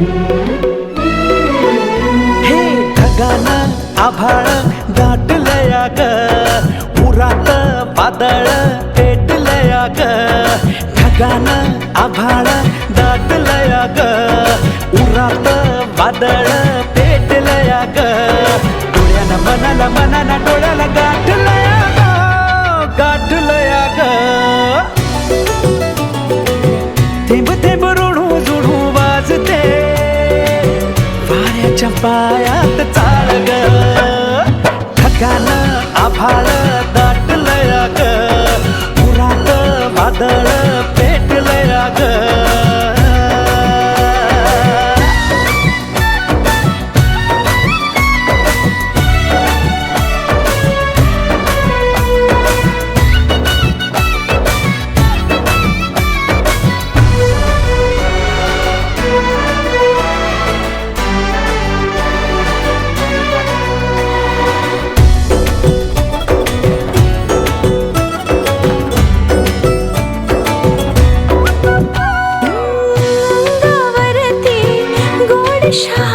हे ढगानं आभाळ दाटलया ग पुरात पातळ पेटलया ग ढगानं आभाळ दाटलया ग उरात वादळ पेटलया ग डोळ्यानं मनाला मनाला डोळ्याला गाठलया ग गाठलया ग पायात चाळ ग. ढगान आभाळ दाटलय ग. पुरात वादळ 你。